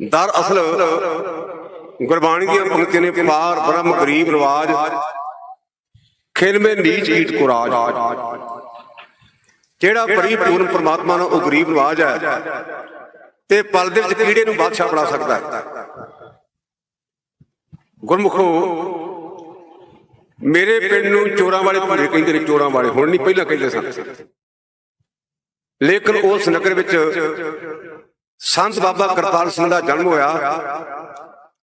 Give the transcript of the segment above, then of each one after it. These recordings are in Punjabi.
ਦਰ ਅਸਲ ਗੁਰਬਾਣੀ ਦੀਆਂ ਪੰਕਤੀਆਂ ਨੇ ਪਾਰ ਬ੍ਰਹਮ ਗਰੀਬ ਰਿਵਾਜ ਖਿਲਮੇ ਨੀਚ ਈਟ ਕੁਰਾਜ ਜਿਹੜਾ ਪਰਿਪੂਰਨ ਪ੍ਰਮਾਤਮਾ ਨਾਲ ਉਹ ਗਰੀਬ ਰਿਵਾਜ ਹੈ, ਤੇ ਪਲ ਦੇ ਵਿੱਚ ਕੀੜੇ ਨੂੰ ਬਾਦਸ਼ਾਹ ਬਣਾ ਸਕਦਾ ਹੈ। ਗੁਰਮੁਖੋ, ਮੇਰੇ ਪਿੰਡ ਨੂੰ ਚੋਰਾਂ ਵਾਲੇ ਭੂਰੇ ਕਹਿੰਦੇ ਨੇ, ਚੋਰਾਂ ਵਾਲੇ। ਹੁਣ ਨਹੀਂ, ਪਹਿਲਾਂ ਕਹਿੰਦੇ ਸਨ। ਲੇਕਿਨ ਉਸ ਨਗਰ ਵਿੱਚ ਸੰਤ ਬਾਬਾ ਕਰਤਾਰ ਸਿੰਘ ਦਾ ਜਨਮ ਹੋਇਆ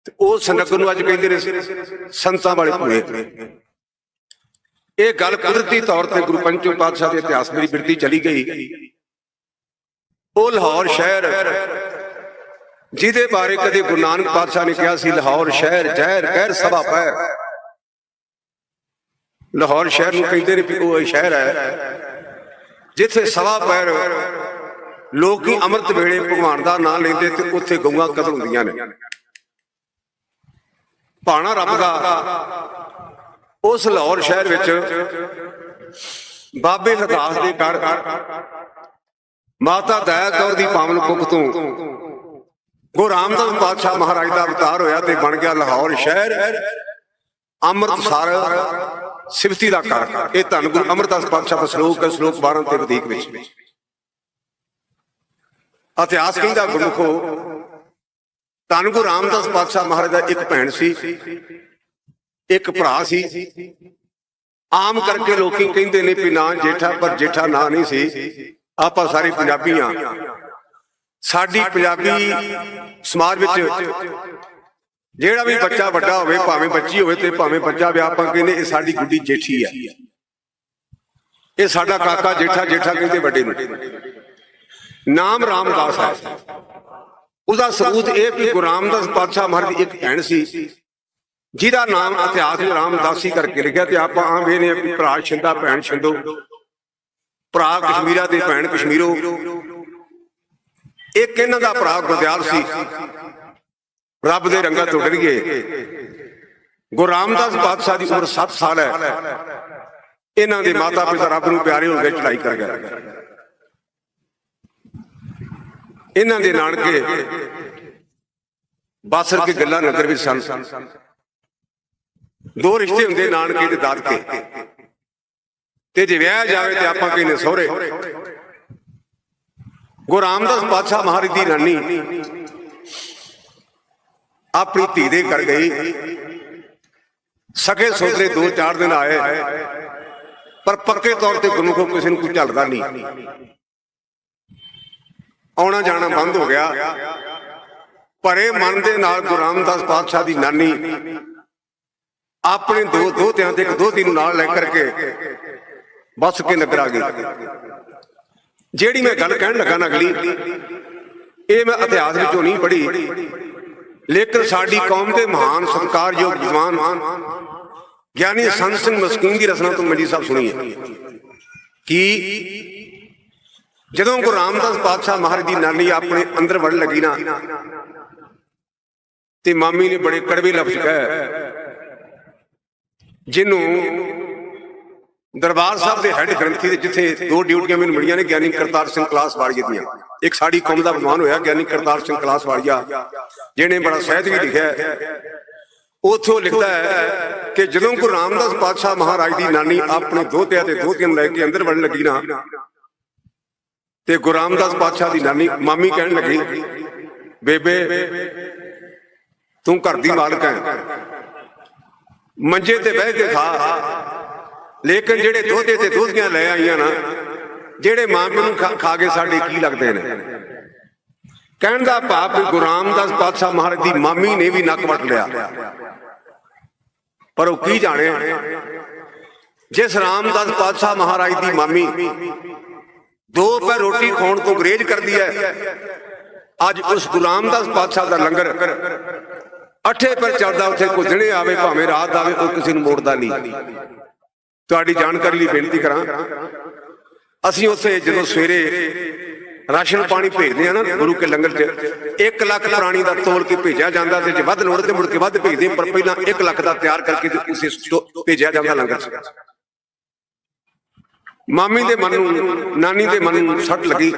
ਤੇ ਉਸ ਨਗਰ ਨੂੰ ਅੱਜ ਕਹਿੰਦੇ ਨੇ ਸੰਤਾਂ ਵਾਲੇ ਭੂਰੇ ਇਹ ਗੱਲ ਕੁਦਰਤੀ ਤੌਰ ਤੇ ਗੁਰੂ ਪੰਚਮ ਪਾਤਸ਼ਾਹ ਦੇ ਇਤਿਹਾਸ ਮੇਰੀ ਬਿਰਤੀ ਚਲੀ ਗਈ। ਉਹ ਲਾਹੌਰ ਸ਼ਹਿਰ, ਜਿਹਦੇ ਬਾਰੇ ਕਦੇ ਗੁਰੂ ਨਾਨਕ ਪਾਤਸ਼ਾਹ ਨੇ ਕਿਹਾ ਸੀ, ਲਾਹੌਰ ਸ਼ਹਿਰ ਜ਼ਹਿਰ ਕਹਿਰ ਸਭਾ ਪੈਰ ਲਾਹੌਰ ਸ਼ਹਿਰ ਨੂੰ ਕਹਿੰਦੇ ਨੇ ਵੀ ਉਹ ਇਹ ਸ਼ਹਿਰ ਹੈ, ਜਿੱਥੇ ਸਭਾ ਪੈਰ ਲੋਕੀ ਅੰਮ੍ਰਿਤ ਵੇਲੇ ਭਗਵਾਨ ਦਾ ਨਾਮ ਲੈਂਦੇ ਤੇ ਉੱਥੇ ਗਊਆਂ ਕਤਲ ਹੁੰਦੀਆਂ ਨੇ। ਭਾਣਾ ਰੱਬ ਦਾ ਉਸ ਲਾਹੌਰ ਸ਼ਹਿਰ ਵਿੱਚ ਬਾਬੇ ਹਰਦਾਸ ਦੇ ਘਰ ਮਾਤਾ ਦਇਆ ਕੌਰ ਦੀ ਪਾਵਨ ਕੁੱਖ ਤੋਂ ਗੁਰੂ ਰਾਮਦਾਸ ਪਾਤਸ਼ਾਹ ਮਹਾਰਾਜ ਦਾ ਅਵਤਾਰ ਹੋਇਆ ਤੇ ਬਣ ਗਿਆ ਲਾਹੌਰ ਸ਼ਹਿਰ। ਅੰਮ੍ਰਿਤਸਰ ਸਿਫਤੀ ਦਾ ਘਰ। ਇਹ ਧੰਨ ਗੁਰੂ ਅਮਰਦਾਸ ਪਾਤਸ਼ਾਹ ਦਾ ਸ਼ਲੋਕ ਹੈ, ਸ਼ਲੋਕ 12 ਤੇ ਵਧੇਕ ਵਿੱਚ। ਇਤਿਹਾਸ ਕਹਿੰਦਾ, ਗੁਰਮੁਖੋ ਧੰਨ ਗੁਰੂ ਰਾਮਦਾਸ ਪਾਤਸ਼ਾਹ ਮਹਾਰਾਜ ਦਾ ਇੱਕ ਭੈਣ ਸੀ, ਇੱਕ ਭਰਾ ਸੀ। ਆਮ ਕਰਕੇ ਲੋਕੀ ਕਹਿੰਦੇ ਨੇ ਵੀ ਨਾਂ ਜੇਠਾ, ਪਰ ਜੇਠਾ ਨਾਂ ਨਹੀਂ ਸੀ। ਆਪਾਂ ਸਾਰੇ ਪੰਜਾਬੀ ਆ। ਸਾਡੀ ਪੰਜਾਬੀ ਸਮਾਜ ਵਿੱਚ ਜਿਹੜਾ ਵੀ ਬੱਚਾ ਵੱਡਾ ਹੋਵੇ, ਭਾਵੇਂ ਬੱਚੀ ਹੋਵੇ ਤੇ ਭਾਵੇਂ ਬੱਚਾ ਵਿਆਹ ਆਪਾਂ ਕਹਿੰਦੇ ਇਹ ਸਾਡੀ ਗੁੱਡੀ ਜੇਠੀ ਆ। ਇਹ ਸਾਡਾ ਕਾਕਾ ਜੇਠਾ ਜੇਠਾ ਕਹਿੰਦੇ ਵੱਡੇ ਨੂੰ। ਨਾਮ ਰਾਮਦਾਸ ਹੈ। ਉਹਦਾ ਸਬੂਤ ਇਹ ਕਿ ਗੁਰੂ ਰਾਮਦਾਸ ਪਾਤਸ਼ਾਹ ਮਹਾਰਾਜ ਦੀ ਇੱਕ ਭੈਣ ਸੀ, ਜਿਹਦਾ ਨਾਮ ਇਤਿਹਾਸ ਵਿੱਚ ਰਾਮਦਾਸੀ ਕਰਕੇ ਲਿਖਿਆ ਤੇ ਆਪਾਂ ਆਮ ਵੇਨੇ ਵੀ ਭਰਾ ਛਿੰਦਾ, ਭੈਣ ਛਿੰਦੋ, ਭਰਾ ਕਸ਼ਮੀਰਾ ਦੇ ਭੈਣ ਕਸ਼ਮੀਰੋ। ਇੱਕ ਇਹਨਾਂ ਦਾ ਭਰਾ ਗੁਰਦਿਆਲ ਸੀ। ਰੱਬ ਦੇ ਰੰਗਾਂ ਤੋਂ ਡਰ ਗਏ। ਗੁਰੂ ਰਾਮਦਾਸ ਪਾਤਸ਼ਾਹ ਦੀ ਉਮਰ 7 ਸਾਲ ਹੈ। ਇਹਨਾਂ ਦੇ ਮਾਤਾ ਪਿਤਾ ਰੱਬ ਨੂੰ ਪਿਆਰੇ ਹੋ ਕੇ ਚੜਾਈ ਕਰ ਗਏ। ਇਹਨਾਂ ਦੇ ਨਾਨਕੇ ਬਾਸਰ ਕੇ ਗੱਲਾਂ ਨਗਰ ਵਿੱਚ ਸਨ। ਦੋ ਰਿਸ਼ਤੇ ਹੁੰਦੇ ਨਾਨਕੇ ਤੇ ਦਾਦਕੇ। ਤੇ ਜੇ ਵਿਆਹ ਜਾਵੇ ਤੇ ਆਪਾਂ ਕਹਿੰਦੇ ਸਹੁਰੇ। ਗੁਰੂ ਰਾਮਦਾਸ ਪਾਤਸ਼ਾਹ ਮਹਾਰਾਜ ਦੀ ਰਾਨੀ ਆਪਣੀ ਧੀ ਦੇ ਕਰ ਗਈ। ਸਕੇ ਸੋਦਰੇ ਦੋ ਚਾਰ ਦਿਨ ਆਏ। ਪਰ ਪੱਕੇ ਤੌਰ ਤੇ ਗੁਰੂ ਕੋ ਕਿਸੇ ਨੂੰ ਕੋਈ ਝਲਦਾ ਨਹੀਂ। ਆਉਣਾ ਜਾਣਾ ਬੰਦ ਹੋ ਗਿਆ। ਭਰੇ ਮਨ ਦੇ ਨਾਲ ਗੁਰੂ ਰਾਮਦਾਸ ਪਾਤਸ਼ਾਹ ਦੀ ਨਾਨੀ ਆਪਣੇ ਦੋ ਦੋਤਿਆਂ ਤੇ ਇੱਕ ਦੋਤੀ ਨੂੰ ਨਾਲ ਲੈ ਕਰਕੇ ਬਸ ਕੇ ਨਗਰ ਆ ਗਈ। ਜਿਹੜੀ ਮੈਂ ਗੱਲ ਕਹਿਣ ਲੱਗਾ ਨਾ ਅਗਲੀ, ਇਹ ਮੈਂ ਇਤਿਹਾਸ ਵਿੱਚੋਂ ਨਹੀਂ ਪੜ੍ਹੀ। ਲੇਕਿਨ ਸਾਡੀ ਕੌਮ ਦੇ ਮਹਾਨ ਸਤਿਕਾਰਯੋਗ ਜਵਾਨ ਗਿਆਨੀ ਸੰਤ ਸਿੰਘ ਮਸਕੀਨ ਦੀ ਰਚਨਾ ਤੋਂ ਮਲੀ ਸਾਹਿਬ ਸੁਣੀ ਹੈ। ਕਿ ਜਦੋਂ ਗੁਰੂ ਰਾਮਦਾਸ ਪਾਤਸ਼ਾਹ ਮਹਾਰਾਜ ਦੀ ਨਾਨੀ ਆਪਣੇ ਅੰਦਰ ਵੜਨ ਲੱਗੀ ਨਾ, ਤੇ ਮਾਮੀ ਨੇ ਬੜੇ ਕੜਵੇ ਲਫ਼ਜ਼ ਕਹੇ। ਜਿਹਨੂੰ ਦਰਬਾਰ ਸਾਹਿਬ ਦੇ ਹੈੱਡ ਗ੍ਰੰਥੀ ਦੇ ਜਿੱਥੇ ਦੋ ਡਿਊਟੀਆਂ ਮੈਨੂੰ ਮਿਲੀਆਂ ਨੇ, ਗਿਆਨੀ ਕਰਤਾਰ ਸਿੰਘ ਕਲਾਸ ਵਾਲੀਆ ਦੀਆਂ। ਇੱਕ ਸਾਡੀ ਕੌਮ ਦਾ ਵਿਦਵਾਨ ਹੋਇਆ, ਗਿਆਨੀ ਕਰਤਾਰ ਸਿੰਘ ਕਲਾਸ ਵਾਲੀਆ, ਜਿਹਨੇ ਬੜਾ ਸਾਹਿਤ ਵੀ ਲਿਖਿਆ ਹੈ। ਉਥੋਂ ਲਿਖਦਾ ਹੈ ਕਿ ਜਦੋਂ ਗੁਰੂ ਰਾਮਦਾਸ ਪਾਤਸ਼ਾਹ ਮਹਾਰਾਜ ਦੀ ਨਾਨੀ ਆਪਣੇ ਦੋਤਿਆਂ ਤੇ ਦੋਤੀਆਂ ਨੂੰ ਲੈ ਕੇ ਅੰਦਰ ਵੜਨ ਲੱਗੀ ਨਾ ਤੇ ਗੁਰੂ ਰਾਮਦਾਸ ਪਾਤਸ਼ਾਹ ਦੀ ਨਾਨੀ ਮਾਮੀ ਕਹਿਣ ਲੱਗੀ ਬੇਬੇ ਤੂੰ ਘਰ ਦੀ ਮਾਲਕ ਹੈ। ਮੰਜੇ ਤੇ ਬਹਿ ਕੇ ਖਾ। ਲੇਕਿਨ ਜਿਹੜੇ ਦੋਤੇ ਤੇ ਦੋਧੀਆਂ ਲੈ ਆਈਆਂ ਨਾ ਜਿਹੜੇ ਮਾਂ ਨੂੰ ਖਾ- ਕੇ ਸਾਡੇ ਕੀ ਲੱਗਦੇ ਨੇ? ਕਹਿਣ ਦਾ ਭਾਵ ਵੀ ਗੁਰੂ ਰਾਮਦਾਸ ਪਾਤਸ਼ਾਹ ਮਹਾਰਾਜ ਦੀ ਮਾਮੀ ਨੇ ਵੀ ਨੱਕ ਵੱਟ ਲਿਆ। ਪਰ ਉਹ ਕੀ ਜਾਣੇ? ਜਿਸ ਰਾਮਦਾਸ ਪਾਤਸ਼ਾਹ ਮਹਾਰਾਜ ਦੀ ਮਾਮੀ ਦੋ ਪੈ ਰੋਟੀ ਖਾਣ ਤੋਂ ਗਰੇਜ ਕਰਦੀ ਹੈ। ਅੱਜ ਉਸ ਗੁਲਾਮ ਰਾਮਦਾਸ ਪਾਤਸ਼ਾਹ ਦਾ ਲੰਗਰ। ਅੱਠੇ ਪਰ ਚੱਲਦਾ ਉੱਥੇ ਕੋਈ ਦਿਨੇ ਆਵੇ, ਭਾਵੇਂ ਰਾਤ ਆਵੇ ਉਹ ਕਿਸੇ ਨੂੰ ਮੋੜਦਾ ਨਹੀਂ। ਤੁਹਾਡੀ ਜਾਣਕਾਰੀ ਲਈ ਬੇਨਤੀ ਕਰਾਂ। ਅਸੀਂ ਉੱਥੇ ਜਦੋਂ ਸਵੇਰੇ ਰਾਸ਼ਨ ਪਾਣੀ ਭੇਜਦੇ ਆ ਨਾ, ਗੁਰੂ ਕੇ ਲੰਗਰ 'ਚ 1 ਲੱਖ ਪ੍ਰਾਣੀ ਦਾ ਤੋਲ ਕੇ ਭੇਜਿਆ ਜਾਂਦਾ ਤੇ ਜੇ ਵੱਧ ਲੋੜ ਤੇ ਮੁੜ ਕੇ ਵੱਧ ਭੇਜਦੇ ਪਰ ਪਹਿਲਾਂ 1 ਲੱਖ ਦਾ ਤਿਆਰ ਕਰਕੇ ਤੇ ਉਸੇ ਭੇਜਿਆ ਜਾਂਦਾ ਲੰਗਰ 'ਚ। ਮਾਮੀ ਦੇ ਮਨ ਨੂੰ, ਨਾਨੀ ਦੇ ਮਨ ਨੂੰ ਸੱਟ ਲੱਗੀ।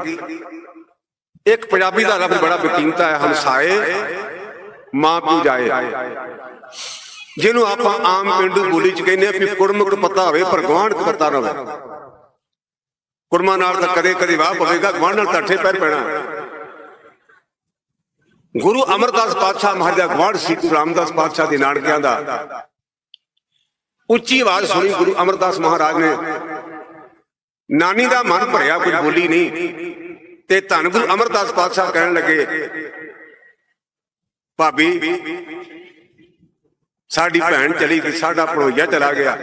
ਇੱਕ ਪੰਜਾਬੀ ਦਾ ਲਫ਼ਜ਼ ਬੜਾ ਬਕੀਮਤਾ ਹੈ ਹਮਸਾਏ ਮਾਂ ਪਿਓ ਜਾਏ। ਜਿਹਨੂੰ ਆਪਾਂ ਆਮ ਪਿੰਡੂ ਬੋਲੀ ਚ ਕਹਿੰਦੇ ਆ ਵੀ ਕੁੜਮੁਕ ਪਤਾ ਹੋਵੇ, ਪਰ ਗਵਾਂਢ ਪਤਾ ਨਾ ਹੋਵੇ। ਕੁੜਮਾ ਨਾਲ ਤਾਂ ਕਦੇ ਕਦੇ ਵਾਹ ਪਵੇਗਾ ਗਵਾਂਢ ਨਾਲ ਤਾਂ ਠੇ ਪੈਰ ਪੈਣਾ। ਗੁਰੂ ਅਮਰਦਾਸ ਪਾਤਸ਼ਾਹ ਮਹਾਰਾਜਾ ਦਾ ਗਵਾਂਢ ਸੀ, ਗੁਰੂ ਰਾਮਦਾਸ ਪਾਤਸ਼ਾਹ ਦੇ ਨਾਨਕਿਆਂ ਦਾ। ਉੱਚੀ ਆਵਾਜ਼ ਸੁਣੀ ਗੁਰੂ ਅਮਰਦਾਸ ਮਹਾਰਾਜ ਨੇ। ਨਾਨੀ ਦਾ ਮਨ ਭਰਿਆ ਕੁਝ ਬੋਲੀ ਨਹੀਂ। ਤੇ ਧੰਨ ਗੁਰੂ ਅਮਰਦਾਸ ਪਾਤਸ਼ਾਹ ਕਹਿਣ ਲੱਗੇ, ਭਾਬੀ, ਸਾਡੀ ਭੈਣ ਚਲੀ ਗਈ, ਸਾਡਾ ਭਣੋਈਆ ਚਲਾ ਗਿਆ।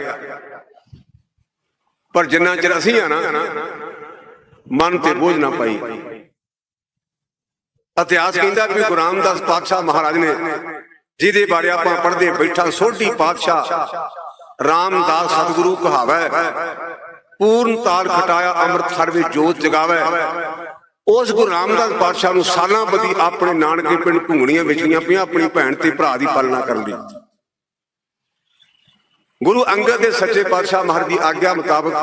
ਪਰ ਜਿੰਨਾ ਚਿਰ ਅਸੀਂ ਆ ਨਾ, ਮਨ ਤੇ ਬੋਝ ਨਾ ਪਾਈ। ਇਤਿਹਾਸ ਕਹਿੰਦਾ ਵੀ ਗੁਰੂ ਰਾਮਦਾਸ ਪਾਤਸ਼ਾਹ ਮਹਾਰਾਜ ਨੇ ਜਿਹਦੇ ਬਾਰੇ ਆਪਾਂ ਪੜ੍ਹਦੇ ਬੈਠਾ ਸੋਢੀ ਪਾਤਸ਼ਾਹ, ਰਾਮਦਾਸ ਸਤਿਗੁਰੂ ਕਹਾਵੈ। ਪੂਰਨ ਤਾਲ ਖਟਾਇਆ ਅੰਮ੍ਰਿਤਸਰ ਵਿੱਚ ਜੋਤ ਜਗਾਵੈ। ਉਸ ਗੁਰੂ ਰਾਮਦਾਸ ਪਾਤਸ਼ਾਹ ਨੂੰ ਸਾਲਾਂ ਬਦੀ ਆਪਣੇ ਨਾਨਕੇ ਪਿੰਡ ਘੁੰਗਣੀਆਂ ਵਿਚਲੀਆਂ ਪਈਆਂ, ਆਪਣੀ ਭੈਣ ਤੇ ਭਰਾ ਦੀ ਪਾਲਣਾ ਕਰਨ ਲਈ। ਗੁਰੂ ਅੰਗਦ ਦੇ ਸੱਚੇ ਪਾਤਸ਼ਾਹ ਮਹਾਰਾਜ ਦੀ ਆਗਿਆ ਮੁਤਾਬਕ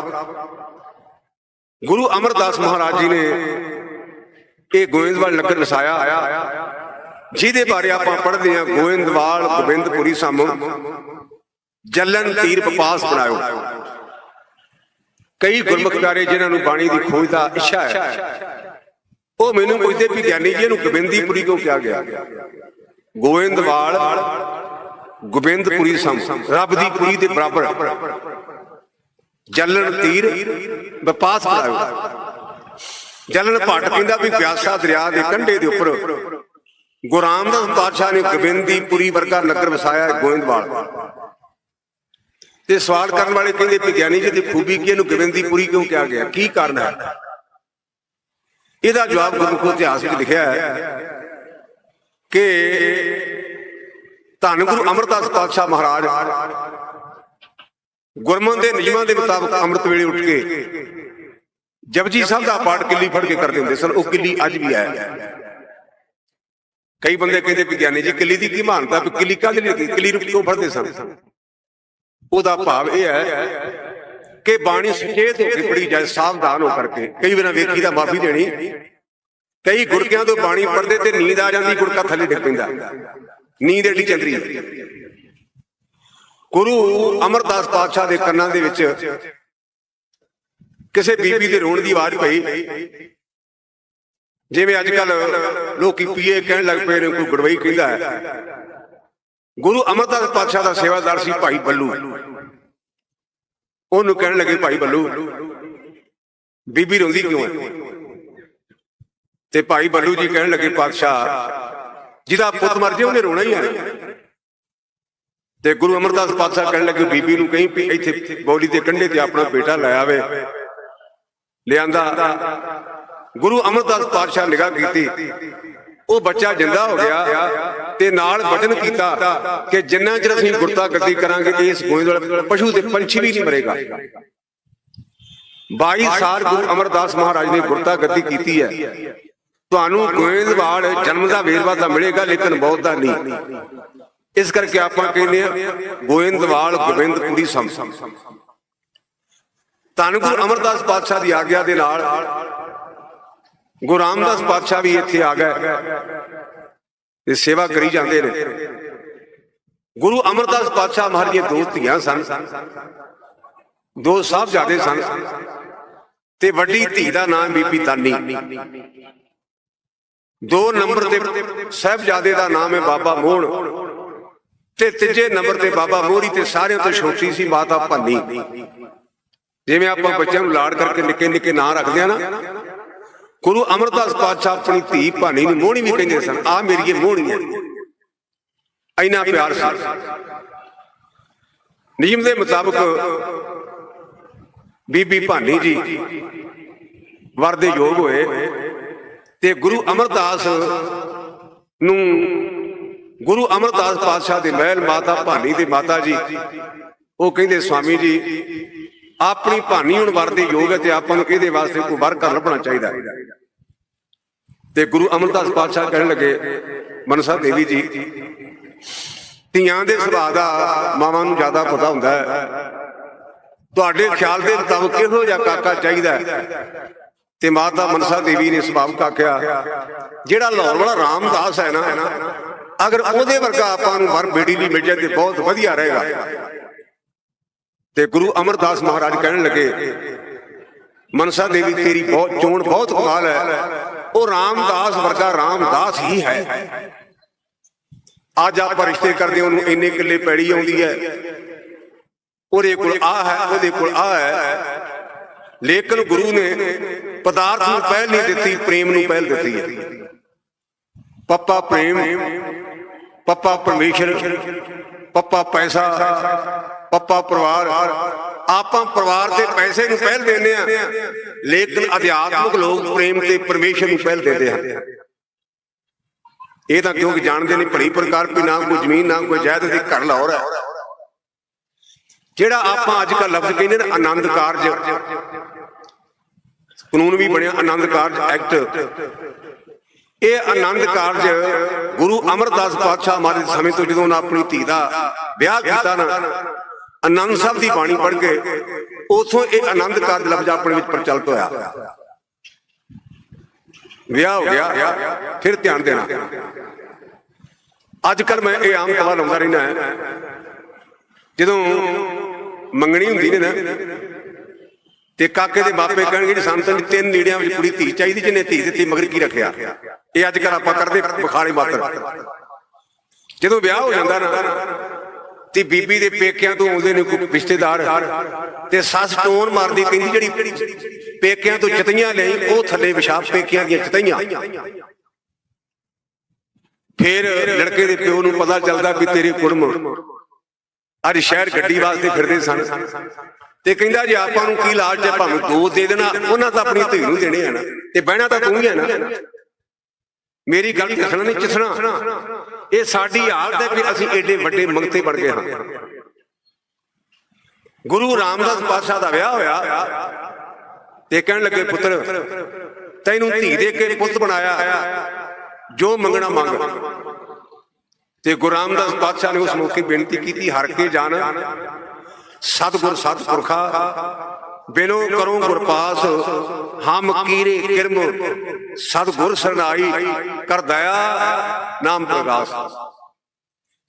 ਗੁਰੂ ਅਮਰਦਾਸ ਮਹਾਰਾਜ ਜੀ ਨੇ ਇਹ ਗੋਇੰਦਵਾਲ ਨਗਰ ਵਸਾਇਆ ਜਿਹਦੇ ਬਾਰੇ ਆਪਾਂ ਪੜ੍ਹਦੇ ਹਾਂ, ਗੋਇੰਦਵਾਲ ਗੋਬਿੰਦਪੁਰੀ ਸਾਹਮਣੇ ਜਲਨ ਤੀਰ ਪਪਾਸ ਬਣਾਇਓ। ਕਈ ਗੁਰਮੁਖ ਪਿਆਰੇ ਜਿਨ੍ਹਾਂ ਨੂੰ ਬਾਣੀ ਦੀ ਖੋਜ ਦਾ ਇੱਛਾ ਹੈ। ਉਹ ਮੈਨੂੰ ਪੁੱਛਦੇ ਵੀ ਗਿਆਨੀ ਜੀ ਇਹਨੂੰ ਗੋਬਿੰਦੀਪੁਰੀ ਕਿਉਂ ਕਿਹਾ ਗਿਆ? ਗੋਇੰਦਵਾਲ ਗੋਬਿੰਦਪੁਰੀ ਸਮ ਰੱਬ ਦੀ ਪੁਰੀ ਦੇ ਬਰਾਬਰ। ਜਲਨ ਤੀਰ ਵਪਾਸ ਬਣਾਇਓ ਜਲਨ ਭੱਟ ਕਹਿੰਦਾ ਵੀ ਬਿਆਸਾ ਦਰਿਆ ਦੇ ਕੰਢੇ ਦੇ ਉੱਪਰ ਗੁਰੂ ਰਾਮਦਾਸ ਪਾਤਸ਼ਾਹ ਨੇ ਗੋਬਿੰਦੀਪੁਰੀ ਵਰਗਾ ਨਗਰ ਵਸਾਇਆ ਗੋਇੰਦਵਾਲ ਤੇ ਸਵਾਲ ਕਰਨ ਵਾਲੇ ਕਹਿੰਦੇ ਵਿਗਿਆਨੀ ਜੀ ਦੀ ਖੂਬੀ ਕੀ ਇਹਨੂੰ ਗੋਬਿੰਦੀਪੁਰੀ ਕਿਉਂ ਕਿਹਾ ਗਿਆ? ਕੀ ਕਾਰਨ ਹੈ? ਇਹਦਾ ਜਵਾਬ ਗੁਰਮੁਖ ਇਤਿਹਾਸ ਵਿੱਚ ਲਿਖਿਆ ਹੈ ਕਿ ਧੰਨ ਗੁਰੂ ਅਮਰਦਾਸ ਪਾਤਸ਼ਾਹ ਮਹਾਰਾਜ ਗੁਰਮਨ ਦੇ ਨਿਯਮਾਂ ਦੇ ਮੁਤਾਬਕ ਅੰਮ੍ਰਿਤ ਵੇਲੇ ਉੱਠ ਕੇ ਜਪਜੀ ਸਾਹਿਬ ਦਾ ਪਾਠ ਕਿੱਲੀ ਫੜ ਕੇ ਕਰਦੇ ਹੁੰਦੇ ਸਨ। ਉਹ ਕਿੱਲੀ ਅੱਜ ਵੀ ਹੈ। ਕਈ ਬੰਦੇ ਕਹਿੰਦੇ ਵਿਗਿਆਨੀ ਜੀ ਕਿੱਲੀ ਦੀ ਕੀ ਮਾਨਤਾ ਕਿੱਲੀ ਕਾਹਦੇ ਲਈ ਲੱਗੀ? ਕਿੱਲੀ ਨੂੰ ਕਿਉਂ ਫੜਦੇ ਸਨ? ਉਹਦਾ ਭਾਵ ਇਹ ਹੈ ਕਿ ਬਾਣੀ ਸੁਚੇਤ ਹੋ ਕੇ ਪੜੀ ਜਾਏ, ਸਾਵਧਾਨ ਹੋ ਕਰਕੇ। ਕਈ ਵਾਰ ਵੇਖੀ ਦਾ ਮਾਫੀ ਦੇਣੀ। ਕਈ ਗੁਰਕਿਆਂ ਤੋਂ ਬਾਣੀ ਪੜਦੇ ਤੇ ਨੀਂਦ ਆ ਜਾਂਦੀ, ਗੁਰਕਾ ਥੱਲੇ ਡਿੱਗ ਪੈਂਦਾ। ਨੀਂਦ ਏਡੀ ਚੰਦਰੀ ਗੁਰੂ ਅਮਰਦਾਸ ਪਾਤਸ਼ਾਹ ਦੇ ਕੰਨਾਂ ਦੇ ਵਿੱਚ ਕਿਸੇ ਬੀਬੀ ਦੇ ਰੋਣ ਦੀ ਆਵਾਜ਼ ਪਈ। ਜਿਵੇਂ ਅੱਜ ਕੱਲ ਲੋਕੀ ਪੀਏ ਕਹਿਣ ਲੱਗ ਪਏ ਨੇ, ਕੋਈ ਗੜਵਈ ਕਹਿੰਦਾ ਹੈ। ਗੁਰੂ ਅਮਰਦਾਸ ਪਾਤਸ਼ਾਹ ਦਾ ਸੇਵਾਦਾਰ ਸੀ ਭਾਈ ਬੱਲੂ। ਉਹਨੂੰ ਕਹਿਣ ਲੱਗੇ, ਭਾਈ ਬੱਲੂ, ਬੀਬੀ ਰੋਂਦੀ ਕਿਉਂ ਹੈ? ਤੇ ਭਾਈ ਬੱਲੂ ਜੀ ਕਹਿਣ ਲੱਗੇ, ਪਾਤਸ਼ਾਹ, ਜਿਹਦਾ ਪੁੱਤ ਮਰ ਜੇ ਉਹਨੇ ਰੋਣਾ ਹੀ ਹੈ। ਤੇ ਗੁਰੂ ਅਮਰਦਾਸ ਪਾਤਸ਼ਾਹ ਕਹਿਣ ਲੱਗੇ, ਬੀਬੀ ਨੂੰ ਕਹੀਂ ਵੀ ਇੱਥੇ ਬੌਲੀ ਦੇ ਕੰਢੇ ਤੇ ਆਪਣਾ ਬੇਟਾ ਲੈ ਆਵੇ। ਲਿਆਂਦਾ। ਗੁਰੂ ਅਮਰਦਾਸ ਪਾਤਸ਼ਾਹ ਨਿਗਾਹ ਕੀਤੀ। ਉਹ ਬੱਚਾ ਜਿੰਦਾ ਹੋ ਗਿਆ ਤੇ ਨਾਲ ਵਚਨ ਕੀਤਾ ਕਿ ਜਿੰਨਾ ਚਿਰ ਅਸੀਂ ਗੁਰਤਾ ਗੱਦੀ ਕਰਾਂਗੇ, ਇਸ ਗੋਇੰਦਵਾਲ ਪਸ਼ੂ ਤੇ ਪੰਛੀ ਵੀ ਨਹੀਂ ਮਰੇਗਾ। 22 ਸਾਲ ਗੁਰੂ ਅਮਰਦਾਸ ਮਹਾਰਾਜ ਨੇ ਗੁਰਤਾ ਗੱਦੀ ਕੀਤੀ ਹੈ। ਤੁਹਾਨੂੰ ਗੋਇੰਦਵਾਲ ਜਨਮ ਦਾ ਵੇਰਵਾ ਤਾਂ ਮਿਲੇਗਾ, ਲੇਕਿਨ ਬਹੁਤ ਦਾ ਨਹੀਂ। ਇਸ ਕਰਕੇ ਆਪਾਂ ਕਹਿੰਦੇ ਆ ਗੋਇੰਦਵਾਲ ਗੋਬਿੰਦਪੁਰੀ ਸਮ। ਧੰਨ ਗੁਰੂ ਅਮਰਦਾਸ ਪਾਤਸ਼ਾਹ ਦੀ ਆਗਿਆ ਦੇ ਨਾਲ ਗੁਰੂ ਰਾਮਦਾਸ ਪਾਤਸ਼ਾਹ ਵੀ ਇੱਥੇ ਆ ਗਏ ਤੇ ਸੇਵਾ ਕਰੀ ਜਾਂਦੇ ਨੇ। ਗੁਰੂ ਅਮਰਦਾਸ ਪਾਤਸ਼ਾਹ ਮਹਾਰਾਜ ਦੀਆਂ ਦੋ ਧੀਆਂ ਸਨ। ਦੋ ਸਾਹਿਬਜ਼ਾਦੇ ਸਨ ਤੇ ਵੱਡੀ ਧੀ ਦਾ ਨਾਮ ਬੀਬੀ ਤਾਨੀ। ਦੋ ਨੰਬਰ ਤੇ ਸਾਹਿਬਜ਼ਾਦੇ ਦਾ ਨਾਮ ਹੈ ਬਾਬਾ ਮੋਹਣ ਤੇ ਤੀਜੇ ਨੰਬਰ ਤੇ ਬਾਬਾ ਮੋਹਰੀ ਤੇ ਸਾਰਿਆਂ ਤੋਂ ਛੋਟੀ ਸੀ ਮਾਤਾ ਭੰਨੀ। ਜਿਵੇਂ ਆਪਾਂ ਬੱਚਿਆਂ ਨੂੰ ਲਾੜ ਕਰਕੇ ਨਿੱਕੇ ਨਿੱਕੇ ਨਾਂ ਰੱਖਦੇ ਆ ਨਾ ਗੁਰੂ ਅਮਰਦਾਸ ਪਾਤਸ਼ਾਹ ਆਪਣੀ ਧੀ ਭਾਨੀ ਨੂੰ ਮੋਹਣੀ ਵੀ ਕਹਿੰਦੇ ਸਨ, ਆ ਮੇਰੀ ਮੋਹਣੀ ਹੈ ਇੰਨਾ ਪਿਆਰ ਸੀ। ਨਿਯਮ ਦੇ ਮੁਤਾਬਕ ਬੀਬੀ ਭਾਨੀ ਜੀ ਵਰ ਦੇ ਯੋਗ ਹੋਏ ਤੇ ਗੁਰੂ ਅਮਰਦਾਸ ਨੂੰ ਗੁਰੂ ਅਮਰਦਾਸ ਪਾਤਸ਼ਾਹ ਦੇ ਮਹਿਲ ਮਾਤਾ ਭਾਨੀ ਦੇ ਮਾਤਾ ਜੀ, ਉਹ ਕਹਿੰਦੇ, ਸਵਾਮੀ ਜੀ ਆਪਣੀ ਭਾਨੀ ਹੁਣ ਵਰ ਦੇ ਯੋਗ ਹੈ ਤੇ ਆਪਾਂ ਨੂੰ ਇਹਦੇ ਵਾਸਤੇ ਕੋਈ ਵਰ ਘਰ ਲੱਭਣਾ ਚਾਹੀਦਾ ਹੈ? ਤੇ ਗੁਰੂ ਅਮਰਦਾਸ ਪਾਤਸ਼ਾਹ ਕਹਿਣ ਲੱਗੇ, ਮਨਸਾ ਦੇਵੀ ਜੀ, ਧੀਆਂ ਦੇ ਸੁਭਾਅ ਦਾ ਮਾਵਾਂ ਨੂੰ ਜ਼ਿਆਦਾ ਪਤਾ ਹੁੰਦਾ ਹੈ। ਤੁਹਾਡੇ ਖਿਆਲ ਦੇ ਮੁਤਾਬਕ ਕਿਹੋ ਜਿਹਾ ਕਾਕਾ ਚਾਹੀਦਾ ਤੇ ਮਾਤਾ ਮਨਸਾ ਦੇਵੀ ਨੇ ਸੁਭਾਵਕ ਆਖਿਆ, ਜਿਹੜਾ ਲਾਹੌਰ ਵਾਲਾ ਰਾਮਦਾਸ ਹੈ ਨਾ, ਅਗਰ ਉਹਦੇ ਵਰਗਾ ਆਪਾਂ ਨੂੰ ਵਰ ਬੇਟੀ ਵੀ ਮਿਲ ਜਾਏ ਤੇ ਬਹੁਤ ਵਧੀਆ ਰਹੇਗਾ। ਤੇ ਗੁਰੂ ਅਮਰਦਾਸ ਮਹਾਰਾਜ ਕਹਿਣ ਲੱਗੇ, ਮਨਸਾ ਦੇਵੀ, ਤੇਰੀ ਬਹੁਤ ਚੋਣ ਬਹੁਤ ਕਮਾਲ ਹੈ। ਉਹ ਰਾਮਦਾਸ ਵਰਗਾ ਰਾਮਦਾਸ ਹੀ ਹੈ। ਅੱਜ ਆਪਾਂ ਰਿਸ਼ਤੇ ਕਰਦੇ, ਉਹਨੂੰ ਇੰਨੇ ਕਿੱਲੇ ਪੈੜੀ ਆਉਂਦੀ ਹੈ। ਉਹਦੇ ਕੋਲ ਆ ਹੈ, ਉਹਦੇ ਕੋਲ ਆ ਹੈ। ਲੇਕਿਨ ਗੁਰੂ ਨੇ ਪਦਾਰਥ ਨੂੰ ਪਹਿਲ ਨਹੀਂ ਦਿੱਤੀ, ਪ੍ਰੇਮ ਨੂੰ ਪਹਿਲ ਦਿੱਤੀ ਹੈ। ਪੱਪਾ ਪ੍ਰੇਮ, ਪੱਪਾ ਪਰਮੇਸ਼ਰ, ਪੱਪਾ ਪੈਸਾ ਪੱਪਾ ਪਰਿਵਾਰ, ਆਪਾਂ ਪਰਿਵਾਰ ਦੇ ਪੈਸੇ ਨੂੰ ਪਹਿਲ ਦਿੰਦੇ ਆ ਲੇਕਿਨ ਅਧਿਆਤਮਿਕ ਲੋਕ ਪ੍ਰੇਮ ਤੇ ਪਰਮੇਸ਼ਰ ਨੂੰ ਪਹਿਲ ਦਿੰਦੇ ਹਨ। ਇਹ ਤਾਂ ਕਿਉਂਕਿ ਜਾਣਦੇ ਨੇ ਭਲੀ ਪ੍ਰਕਾਰ ਵੀ ਨਾ ਕੋਈ ਜ਼ਮੀਨ, ਨਾ ਕੋਈ ਜਾਇਦਾਦ ਦੀ ਘਰ ਲਾਹੌਰ ਹੈ। ਜਿਹੜਾ ਆਪਾਂ ਅੱਜ ਕੱਲ ਲਫ਼ਜ਼ ਕਹਿੰਦੇ ਨੇ ਆਨੰਦ ਕਾਰਜ। ਕਾਨੂੰਨ ਵੀ ਬਣਿਆ ਆਨੰਦ ਕਾਰਜ ਐਕਟ। ਇਹ ਆਨੰਦ ਕਾਰਜ ਗੁਰੂ ਅਮਰਦਾਸ ਪਾਤਸ਼ਾਹ ਮਹਾਰਾਜ ਸਮੇਂ ਤੋਂ ਜਦੋਂ ਉਹਨਾਂ ਆਪਣੀ ਧੀ ਦਾ ਵਿਆਹ ਕੀਤਾ ਨਾ ਆਨੰਦ ਸਾਹਿਬ ਦੀ ਬਾਣੀ ਪੜ੍ਹ ਕੇ ਉਥੋਂ ਇਹ ਆਨੰਦ ਕਾਰਜ ਲਫ਼ਜ਼ ਆਪਣੇ ਵਿੱਚ ਪ੍ਰਚਲਿਤ ਹੋਇਆ। ਵਿਆਹ ਹੋ ਗਿਆ, ਫਿਰ ਧਿਆਨ ਦੇਣਾ। ਅੱਜ ਕੱਲ ਮੈਂ ਇਹ ਆਮ ਤਵਾ ਲਾਉਂਦਾ ਰਹਿਣਾ ਜਦੋਂ ਮੰਗਣੀ ਹੁੰਦੀ ਨੇ ਨਾ, ਤੇ ਕਾਕੇ ਦੇ ਬਾਪੇ ਕਹਿਣਗੇ ਜੀ ਸਾਨੂੰ ਤਾਂ ਤਿੰਨ ਨੀੜਿਆਂ ਵਿੱਚ ਕੁੜੀ ਧੀ ਚਾਹੀਦੀ ਜਿਹਨੇ ਧੀ ਦਿੱਤੀ, ਮਗਰ ਕੀ ਰੱਖਿਆ? ਇਹ ਅੱਜ ਕੱਲ ਆਪਾਂ ਕਰਦੇ ਬਖਾੜੇ ਮਾਤਰ। ਜਦੋਂ ਵਿਆਹ ਹੋ ਜਾਂਦਾ ਨਾ ਤੇ ਬੀਬੀ ਦੇ ਪੇਕਿਆਂ ਤੋਂ ਆਉਂਦੇ ਨੇ ਕੋਈ ਰਿਸ਼ਤੇਦਾਰ ਤੇ ਸੱਸ ਟੋਨ ਮਾਰਦੀ ਕਹਿੰਦੀ ਜਿਹੜੀ ਪੇਕਿਆਂ ਤੋਂ ਚਤਈਆਂ ਲਈ ਉਹ ਥੱਲੇ ਵਿਸ਼ਾਪ ਪੇਕਿਆਂ ਦੀਆਂ ਚਤਈਆਂ। ਫਿਰ ਲੜਕੇ ਦੇ ਪਿਓ ਨੂੰ ਪਤਾ ਚੱਲਦਾ ਵੀ ਤੇਰੇ ਕੁੜਮ ਅੱਜ ਸ਼ਹਿਰ ਗੱਡੀ ਵਾਸਤੇ ਫਿਰਦੇ ਸਨ ਤੇ ਕਹਿੰਦਾ ਜੇ ਆਪਾਂ ਨੂੰ ਕੀ ਲਾਲਚ ਹੈ, ਭਾਵੇਂ ਦੋ ਦੇ ਦੇਣਾ, ਉਹਨਾਂ ਤਾਂ ਆਪਣੀ ਧੀ ਨੂੰ ਦੇਣੇ ਆ ਨਾ। ਤੇ ਬਹਿਣਾ ਤਾਂ ਤੂੰ ਹੀ ਹੈ ਨਾ। ਮੇਰੀ ਗੱਲ ਕਿਸਣਾ ਨਹੀਂ ਕਿਸਣਾ ਇਹ ਸਾਡੀ ਹਾਲਤ ਹੈ ਕਿ ਅਸੀਂ ਏਡੇ ਵੱਡੇ ਮੰਗਤੇ ਬਣ ਗਏ ਹਾਂ। ਗੁਰੂ ਰਾਮਦਾਸ ਪਾਤਸ਼ਾਹ ਦਾ ਵਿਆਹ ਹੋਇਆ ਤੇ ਕਹਿਣ ਲੱਗੇ ਪੁੱਤਰ ਤੈਨੂੰ ਧੀ ਦੇ ਕੇ ਪੁੱਤ ਬਣਾਇਆ ਜੋ ਮੰਗਣਾ ਮੰਗ। ਤੇ ਗੁਰੂ ਰਾਮਦਾਸ ਪਾਤਸ਼ਾਹ ਨੇ ਉਸ ਮੌਕੇ ਬੇਨਤੀ ਕੀਤੀ ਹਰ ਕੇ ਜਾਣ। ਸਤਿਗੁਰ ਸਤਿਪੁਰਖਾ ਬਿਨੋ ਕਰੋ ਗੁਰਪਾਸ, ਹਮ ਕੀਰੇ ਕਿਰਮ, ਸਤਿਗੁਰ ਸਰਨਾਈ, ਕਰ ਦਇਆ ਨਾਮ ਪ੍ਰਗਾਸ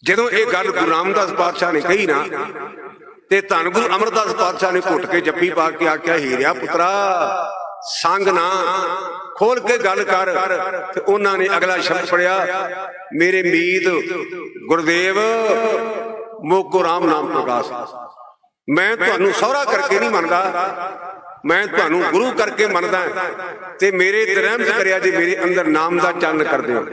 ਜਦੋਂ ਇਹ ਗੱਲ ਗੁਰੂ ਰਾਮਦਾਸ ਪਾਤਸ਼ਾਹ ਨੇ ਕਹੀ ਨਾ, ਤੇ ਧੰਨ ਗੁਰੂ ਅਮਰਦਾਸ ਪਾਤਸ਼ਾਹ ਨੇ ਘੁੱਟ ਕੇ ਜੱਫੀ ਪਾ ਕੇ ਆਖਿਆ, ਹੀਰਿਆ ਪੁੱਤਰਾ, ਸੰਗ ਨਾ, ਖੋਲ ਕੇ ਗੱਲ ਕਰ। ਤੇ ਉਹਨਾਂ ਨੇ ਅਗਲਾ ਸ਼ਬਦ ਪੜਿਆ ਮੇਰੇ ਮੀਤ ਗੁਰਦੇਵ, ਮੋਕੋ ਰਾਮ ਨਾਮ ਪ੍ਰਕਾਸ਼। ਮੈਂ ਤੁਹਾਨੂੰ ਸਹੁਰਾ ਕਰਕੇ ਨਹੀਂ ਮੰਨਦਾ। ਮੈਂ ਤੁਹਾਨੂੰ ਗੁਰੂ ਕਰਕੇ ਮੰਨਦਾ। ਤੇ ਮੇਰੇ ਤੇ ਰਹਿਮਤ ਕਰਿਆ ਜੇ ਮੇਰੇ ਅੰਦਰ ਨਾਮ ਦਾ ਚੰਨ ਕਰ ਦਿਓ।